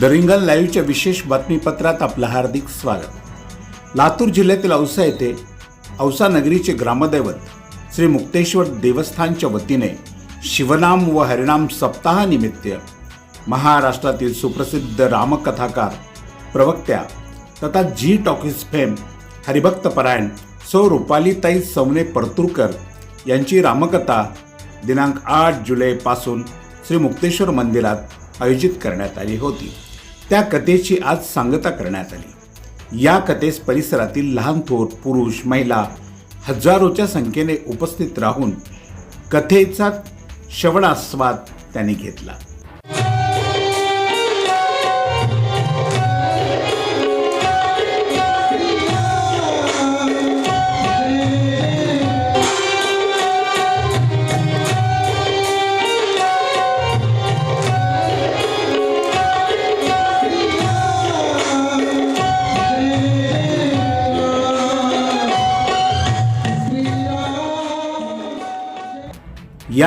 The रिंगल लाईव्हच्या विशेष बातमीपत्रात आपलं हार्दिक स्वागत. लातूर जिल्ह्यातील औसा येथे औसा नगरीचे ग्रामदैवत श्री मुक्तेश्वर देवस्थानच्या वतीने शिवनाम व हरिणाम सप्ताहानिमित्त महाराष्ट्रातील सुप्रसिद्ध रामकथाकार प्रवक्त्या तथा जी टॉकीज फेम हरिभक्त परायण सौ रुपालीताई सवने परतुरकर यांची रामकथा दिनांक आठ जुलैपासून श्री मुक्तेश्वर मंदिरात आयोजित करण्यात आली होती. त्या कथेची आज सांगता करण्यात आली. या कथेस परिसरातील लहान थोर पुरुष महिला हजारोच्या संख्येने उपस्थित राहून कथेचा श्रवणास्वाद त्यांनी घेतला.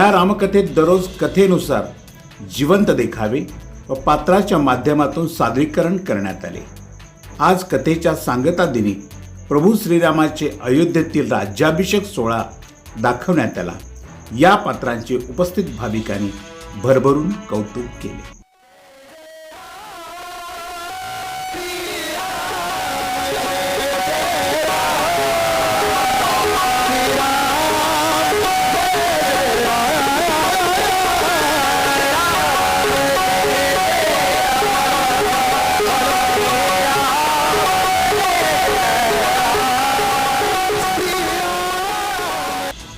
या रामकथेत दररोज कथेनुसार जिवंत देखावे व पात्राच्या माध्यमातून सादरीकरण करण्यात आले. आज कथेच्या सांगता दिनी प्रभू श्रीरामाचे अयोध्येतील राज्याभिषेक सोहळा दाखवण्यात आला. या पात्रांचे उपस्थित भाविकांनी भरभरून कौतुक केले.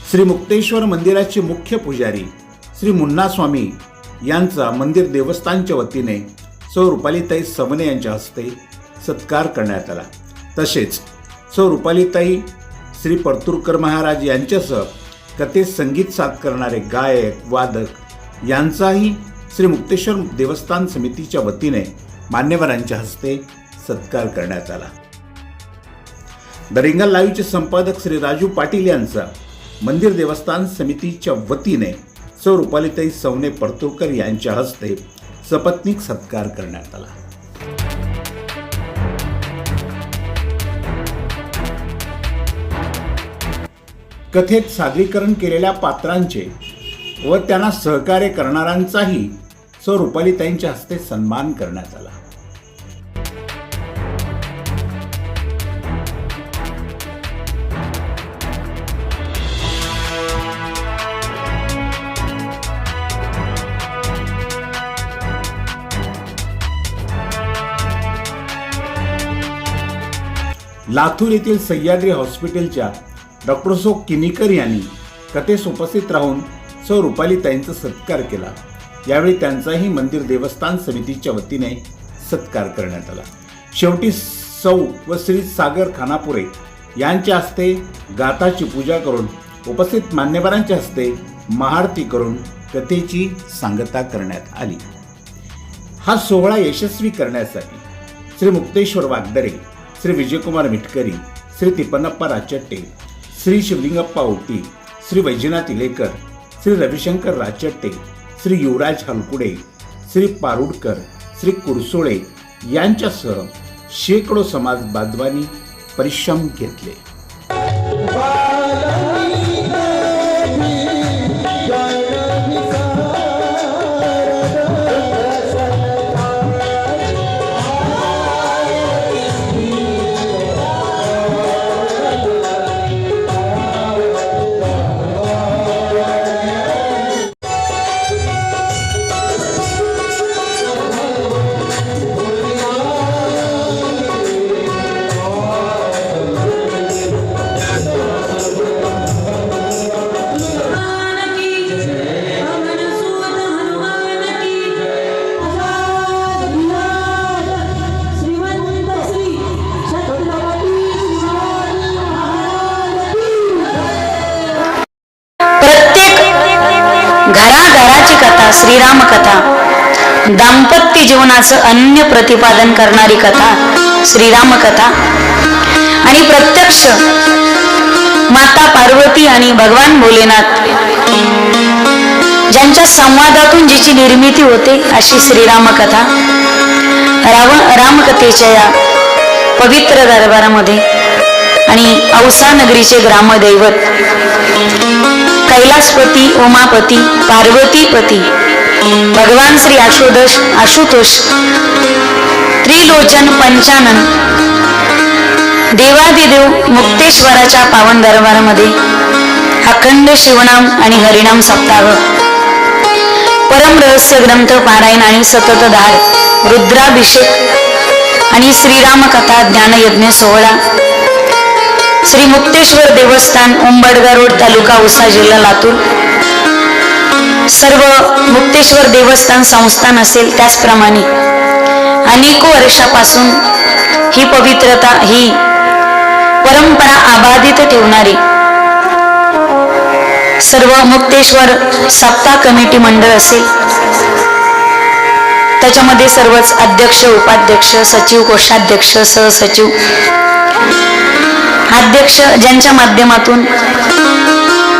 श्री मुक्तेश्वर मंदिराचे मुख्य पुजारी श्री मुन्नास्वामी यांचा मंदिर देवस्थानच्या वतीने सौ रुपालीताई सवने यांच्या हस्ते सत्कार करण्यात आला. तसेच सौ रुपालीताई श्री परतुरकर महाराज यांच्यासह कथेत संगीत साथ करणारे गायक वादक यांचाही श्री मुक्तेश्वर देवस्थान समितीच्या वतीने मान्यवरांच्या हस्ते सत्कार करण्यात आला. द रिंगल लाईव्हचे संपादक श्री राजू पाटील यांचा मंदिर देवस्थान समितीच्या वतीने सौ रुपालीताई सवने परतुरकर यांच्या हस्ते सपत्नीक सत्कार करण्यात आला. कथेत सादरीकरण केलेल्या पात्रांचे व त्यांना सहकार्य करणाऱ्यांचाही सौ रुपालीताईंच्या हस्ते सन्मान करण्यात आला. लातूर येथील सह्याद्री हॉस्पिटलच्या डॉक्टर सो किनीकर यांनी कथेस उपस्थित राहून सौ रुपालीताईंचा सत्कार केला. यावेळी त्यांचाही मंदिर देवस्थान समितीच्या वतीने सत्कार करण्यात आला. शेवटी सौ व श्री सागर खानापुरे यांच्या हस्ते गाथाची पूजा करून उपस्थित मान्यवरांच्या हस्ते महाआरती करून कथेची सांगता करण्यात आली. हा सोहळा यशस्वी करण्यासाठी श्री मुक्तेश्वर वागदरे श्री विजयकुमार मिटकरी श्री तिपन्नप्पा राचट्टे श्री शिवलिंगप्पा औटी श्री वैजनाथ इलेकर श्री रविशंकर राचट्टे श्री युवराज हलकुडे श्री पारुडकर श्री कुरसोळे यांच्यासह शेकडो समाज बांधवांनी परिश्रम घेतले. श्रीराम कथा दाम्पत्य जीवनाचं अन्य प्रतिपादन करणारी कथा श्रीराम कथा आणि प्रत्यक्ष माता पार्वती आणि भगवान भोलेनाथ ज्यांच्या संवादातून जिची निर्मिती होते अशी श्रीराम कथा रामकथेच्या या पवित्र दरबारामध्ये आणि औसा नगरीचे ग्रामदैवत कैलासपती उमापती पार्वतीपती. भगवान श्री आशुदोष आशुतोष. त्रिलोचन पंचानन. देवादिदेव मुक्तेश्वराच्या पावन दरबारामध्ये अखंड शिवनाम आणि हरिनाम सप्ताह. परम रहस्य ग्रंथ पारायण आणि सततधार रुद्राभिषेक आणि श्रीराम कथा ज्ञानयज्ञ सोहळा. श्री मुक्तेश्वर देवस्थान उंबडगा रोड तालुका उसा जिल्हा लातूर. सर्व मुक्तेश्वर देवस्थान संस्थान असेल त्याचप्रमाणे अनेक वर्षापासून ही पवित्रता ही परंपरा अबाधित ठेवणारी सर्व मुक्तेश्वर सप्ताह कमिटी मंडळ असेल. त्याच्यामध्ये सर्वच अध्यक्ष उपाध्यक्ष सचिव कोषाध्यक्ष सहसचिव अध्यक्ष ज्यांच्या माध्यमातून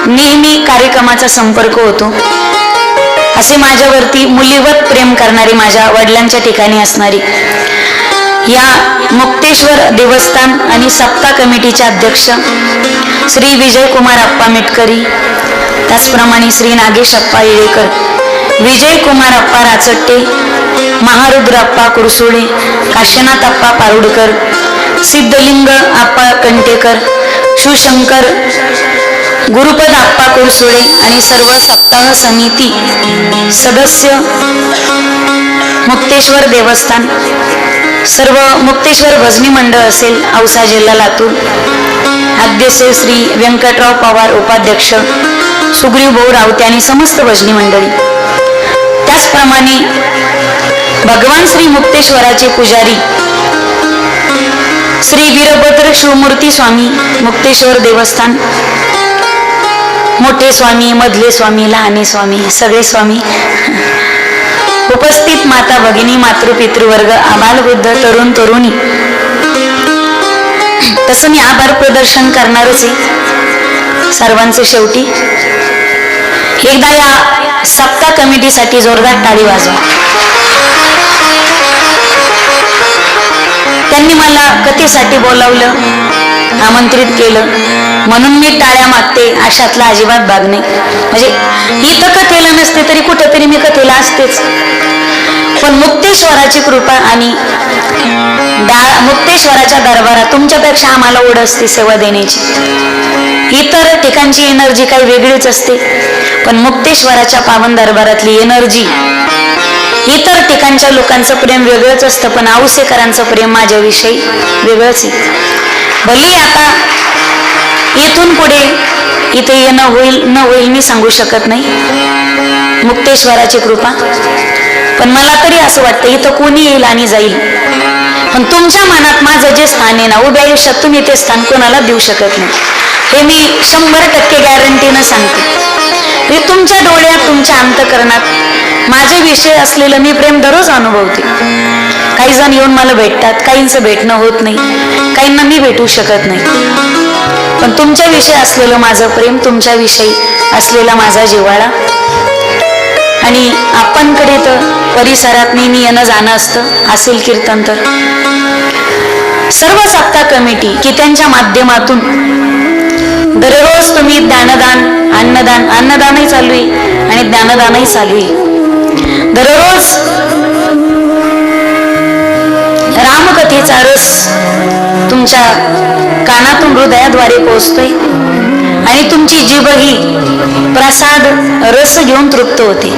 नेहमी कार्यक्रमाचा संपर्क होतो. असे माझ्यावरती मुलीवत प्रेम करणारी माझ्या वडिलांच्या ठिकाणी असणारी या मुक्तेश्वर देवस्थान आणि सप्ता कमिटीचे अध्यक्ष श्री विजय कुमार अप्पा मिटकरी त्याचप्रमाणे श्री नागेश अप्पा येळेकर विजय कुमार अप्पा राचट्टे महारुद्र अप्पा कुरसुळे काशीनाथ अप्पा पारुडकर सिद्धलिंग आप्पा कंटेकर शिवशंकर गुरुपद आप्पा कुरसुळे आणि सर्व सप्ताह समिती सदस्य मुक्तेश्वर देवस्थान. सर्व मुक्तेश्वर भजनी मंडळ असेल औसा जिल्हा लातूर. अध्यक्ष श्री व्यंकटराव पवार उपाध्यक्ष सुग्रीव भाऊ रावते आणि समस्त भजनी मंडळी. त्याचप्रमाणे भगवान श्री मुक्तेश्वराचे पुजारी श्री वीरभद्र शिवमूर्ती स्वामी मुक्तेश्वर देवस्थान. मोठे स्वामी मधले स्वामी लहाने स्वामी सगळे स्वामी. उपस्थित माता भगिनी मातृ पितृवर्ग आबालवृद्ध तरुण तरुणी. तसं मी आभार प्रदर्शन करणारच आहे. सर्वांचे शेवटी. एकदा या सप्ताह कमिटीसाठी जोरदार टाळी वाजवा. त्यांनी मला कथेसाठी बोलावलं आमंत्रित केलं. म्हणून मी टाळ्या मागते अशातला अजिबात भाग नाही. म्हणजे ही तर कथेला नसते तरी कुठेतरी मी कथेला असतेच. पण मुक्तेश्वराची कृपा आणि दा मुक्तेश्वराच्या दरबारात तुमच्यापेक्षा आम्हाला ओढ असते सेवा देण्याची. इतर ठिकाणची एनर्जी काही वेगळीच असते. पण मुक्तेश्वराच्या पावन दरबारातली एनर्जी इतर ठिकाणच्या लोकांचं प्रेम वेगळंच असतं पण औसेकरांचं प्रेम माझ्याविषयी वेगळंच आहे. भले आता इथून पुढे इथे येणं होईल न होईल मी सांगू शकत नाही. मुक्तेश्वराची कृपा. पण मला तरी असं वाटतं इथं कोणी येईल आणि जाईल. पण तुमच्या मनात माझं जे स्थान आहे ना उभ्या आयुष्यात तुम्ही ते स्थान कोणाला देऊ शकत नाही. हे मी शंभर टक्के गॅरंटीनं सांगते. हे तुमच्या डोळ्यात तुमच्या अंतकरणात माझे विषय असलेलं मी प्रेम दररोज अनुभवते. काही जण येऊन मला भेटतात काहींचं भेटणं होत नाही काहींना मी भेटू शकत नाही. पण तुमच्याविषयी असलेलं माझं प्रेम तुमच्याविषयी असलेला माझा जिव्हाळा. आणि आपणकडे तर परिसरात नेहमी येणं जाणं असतं असेल कीर्तन तर. सर्व सत्ता कमिटी की त्यांच्या माध्यमातून दररोज तुम्ही ज्ञानदान अन्नदान अन्नदानही चालू आहे आणि ज्ञानदानही चालू आहे. दररोज रामकथेचा रस तुमच्या कानातून हृदयाद्वारे पोहोचतोय आणि तुमची जीभही प्रसाद रस घेऊन तृप्त होते.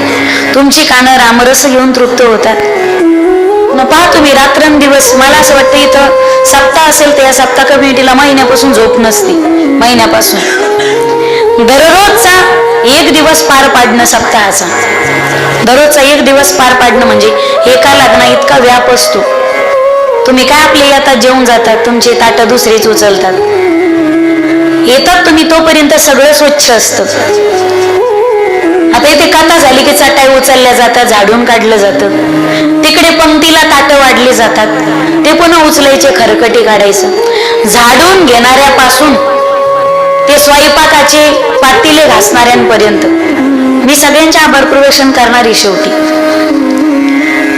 तुमची कानं रामरस घेऊन तृप्त होतात. पहा तुम्ही रात्रंदिवस. मला असं वाटतं इथं सप्ताह असेल तर या सप्ताह कम्युनिटीला महिन्यापासून झोप नसते. महिन्यापासून. दररोजचा एक दिवस पार पाडणं सप्ताहाचा. दररोजचा एक दिवस पार पाडणं म्हणजे एका लग्ना इतका व्याप असतो. तुम्ही काय आपले येतात जेवून जातात तुमचे ताट दुसरेच उचलतात. येतात तुम्ही तोपर्यंत सगळं स्वच्छ असतं. आता इथे कथा झाली की चटाई उचलल्या जातात झाडून काढलं जातं. तिकडे पंक्तीला ताटं वाढली जातात. ते पुन्हा उचलायचे खरकटी काढायचं. झाडून घेणाऱ्यापासून ते स्वयंपाकाचे पातीले घासणाऱ्यांपर्यंत. मी सगळ्यांच्या आभार प्रवेशन करणारी शेवटी.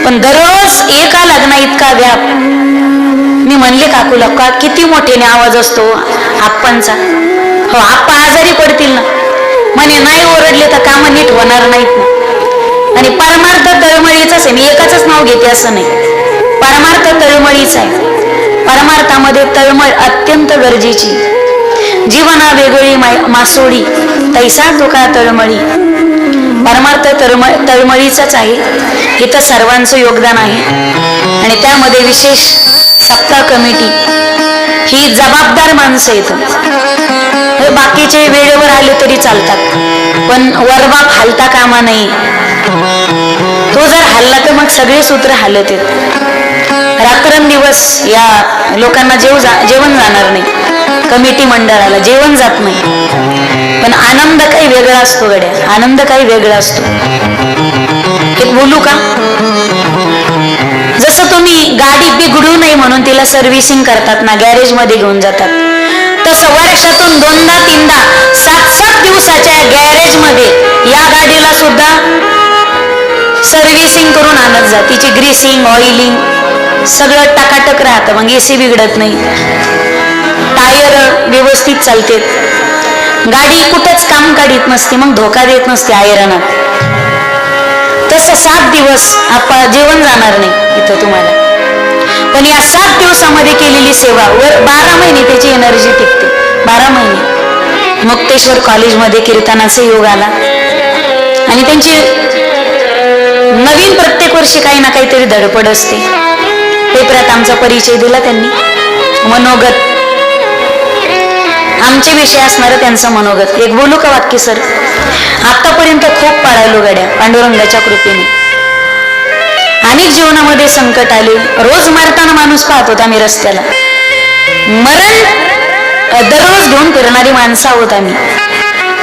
पण दररोज एका लग्ना इतका व्याप मी म्हणले काकूला का किती मोठेने आवाज असतो आप्पांचा? हो आप्पा आजारी पडतील ना. म्हणे नाही ओरडले तर कामं नीट होणार नाहीत ना. आणि परमार्थ तळमळीचाच आहे मी एकाच नाव घेते असं नाही. परमार्थ तळमळीचा आहे. परमार्थामध्ये तळमळ अत्यंत गरजेची. जीवना वेगळी मासोळी तैसा धोका तळमळी. परमार्थ तळमळ तळमळीचाच आहे. इथं सर्वांचं योगदान आहे. आणि त्यामध्ये विशेष सप्ताह कमिटी. ही जबाबदार माणसं येत बाकीचे वेळेवर आले तरी चालतात. पण वरबाप हालता कामा नाही तो जर हल्ला तर मग सगळे सूत्र हालत आहेत. रात्रंदिवस या लोकांना जेव जा जेवण जाणार नाही. कमिटी मंडळाला जेवण जात नाही. पण आनंद काही वेगळा असतो गड्या. आनंद काही वेगळा असतो. एक बोलू का? जसं तुम्ही गाडी बिघडू नये म्हणून तिला सर्व्हिसिंग करतात ना गॅरेजमध्ये घेऊन जातात. तसं वर्षातून दोनदा तीनदा सात सात दिवसाच्या गॅरेजमध्ये या गाडीला सुद्धा सर्व्हिसिंग करून आणत जा. तिची ग्रीसिंग ऑइलिंग सगळं टाकाटक राहतं मग एसी बिघडत नाही. टायर व्यवस्थित चालते. गाडी कुठंच काम काढीत नसते मग धोका देत नसते आयरनात. तसं सात दिवस आपण जेवण जाणार नाही इथं तुम्हाला. पण या सात दिवसामध्ये केलेली सेवा वर बारा महिने त्याची एनर्जी टिकते. बारा महिने. मुक्तेश्वर कॉलेजमध्ये कीर्तनाचा योग आला. आणि त्यांची नवीन प्रत्येक वर्षी काही ना काहीतरी धडपड असते. पेपरात आमचा परिचय दिला त्यांनी. मनोगत. आमचे विषय असणार त्यांचं मनोगत. एक बोलू का वाक्य सर? आतापर्यंत खूप पाळालो गाड्या पांडुरंगाच्या कृपेने. अनेक जीवनामध्ये संकट आले. रोज मारताना माणूस पाहत होता आम्ही रस्त्याला. मरण दररोज घेऊन फिरणारी माणसं आहोत आम्ही.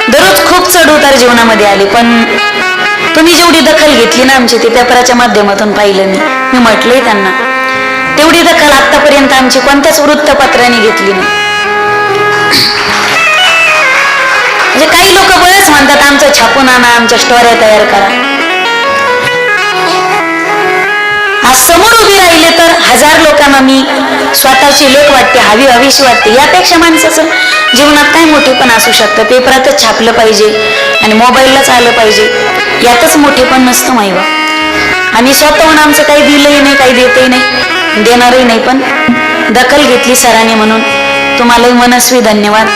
दररोज खूप चढ उतार जीवनामध्ये आले पण तुम्ही जेवढी दखल घेतली ना आमची ते पेपराच्या माध्यमातून पाहिलं मी. मी म्हटलंय त्यांना. तेवढी दखल आतापर्यंत आमची कोणत्याच वृत्तपत्राने घेतली नाही. म्हणजे काही लोक बरेच म्हणतात आमचं छापून आणा आमच्या स्टोऱ्या तयार करा. आज समोर उभी राहिले तर हजार लोकांना मी स्वतःची लेख वाटते हवी हवीशी वाटते. यापेक्षा माणसाचं जीवनात काय मोठे पण असू शकतं. पेपरातच छापलं पाहिजे आणि मोबाईललाच आलं पाहिजे. यातच मोठे पण नसतं माईवा आम्ही स्वतःहून आमचं काही दिलंही नाही काही देतही नाही. देणारही नाही पण दखल घेतली सरांनी म्हणून. तुम्हालाही मनस्वी धन्यवाद.